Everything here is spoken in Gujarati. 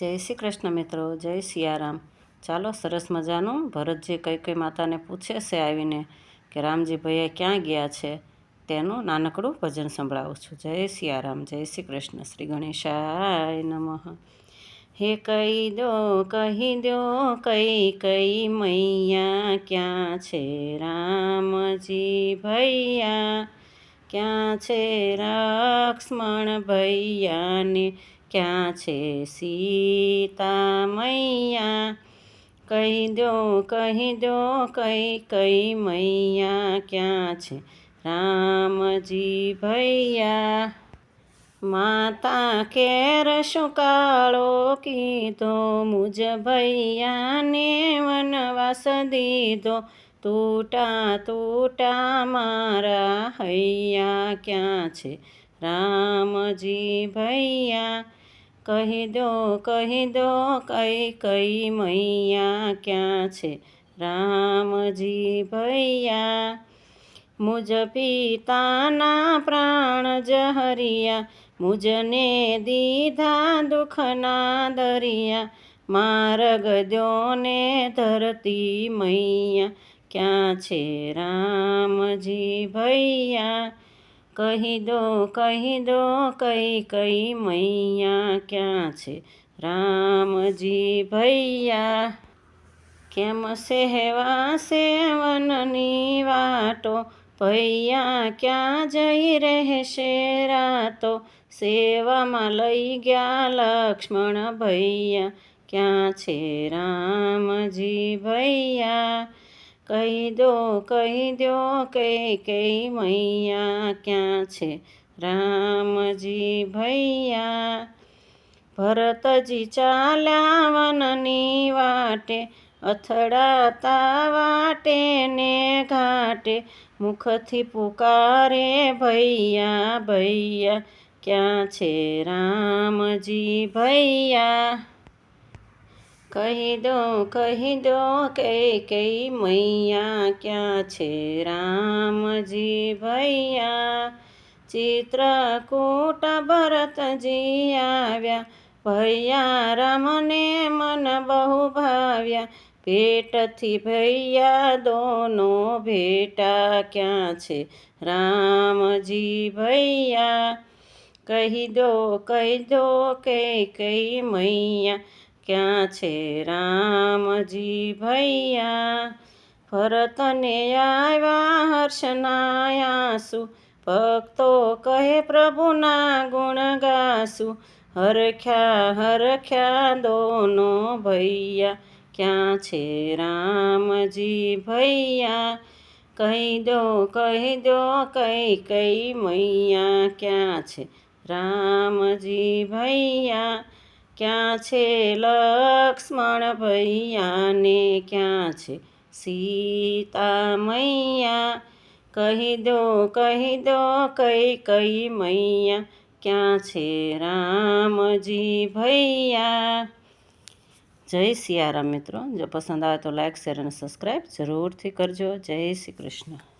જય શ્રી કૃષ્ણ મિત્રો, જય સિયારામ. ચાલો સરસ મજાનું ભરતજી કઈ કઈ માતાને પૂછે છે આવીને કે રામજી ભૈયા ક્યાં ગયા છે તેનું નાનકડું ભજન સંભળાવું છું. જય સિયારામ, જય શ્રી કૃષ્ણ, શ્રી ગણેશાય નમઃ. હે કહી દો કહી દો, કઈ કઈ મૈયા ક્યાં છે રામજી ભૈયા? ક્યાં છે લક્ષ્મણ ભૈયાને ક્યાં છે સીતા મૈયા કહી દો કહી દો કઈ કઈ મૈયા ક્યાં છે રામજી ભૈયા? માતા કેર શું કાળો કીધો, મુજ ભૈયાને વનવાસ દીધો? તૂટા તૂટા મારા હૈયા ક્યાં છે રામજી ભૈયા? કહી દો કહી દો, કઈ કઈ મૈયા ક્યાં છે? રામજી ભૈયા, મુજ પિતાના પ્રાણ જહરિયા, મુજને દીધા દુઃખના દરિયા માર્ગ દ્યોને ધરતી મૈયા ક્યાં છે? રામજી ભૈયા કહી દો કહી દો કઈ કઈ મૈયા ક્યાં છે? રામજી ભૈયા, કેમ સેવા સેવનની વાટો ભૈયા ક્યાં જઈ રહેશે રાતો? સેવામાં લઈ ગયા લક્ષ્મણ ભૈયા, ક્યાં છે રામજી ભૈયા? કહી દો કહી દો કઈ કઈ મૈયા ક્યાં છે? રામજી ભૈયા, ભરતજી ચાલ્યા વનની વાટે, અથડાતા વાટે ને ઘાટે, મુખથી પુકારે ભૈયા ભૈયા ક્યાં છે? રામજી ભૈયા. કહી દો કહી દો કે કઈ મૈયા ક્યાં છે રામજી ભૈયા? ચિત્રકૂટ ભરતજી આવ્યા. ભૈયા રામને મન બહુ ભાવ્યા. ભેટથી ભૈયા દોનો ભેટા ક્યાં છે રામજી ભૈયા? કહી દો કહી દો કે કઈ મૈયા? ક્યાં છે? રામજી ભૈયા, ભરતને આવ્યા હર્ષના ભક્તો કહે, પ્રભુના ગુણ ગાસુ. હરખ્યા હરખ્યા દોનો ભૈયા, ક્યાં છે રામજી ભૈયા? કહી દો કહી દો કઈ કઈ મૈયા, ક્યાં છે રામજી ભૈયા? ક્યાં છે લક્ષ્મણ ભૈયાને ક્યાં છે? સીતા મૈયા કહી દો કહી દો, કઈ કઈ મૈયા, ક્યાં છે રામજી ભૈયા? જય સિયારામ મિત્રો, જો પસંદ આવે તો લાઈક શેર અને સબસ્ક્રાઈબ જરૂરથી કરજો. જય શ્રી કૃષ્ણ.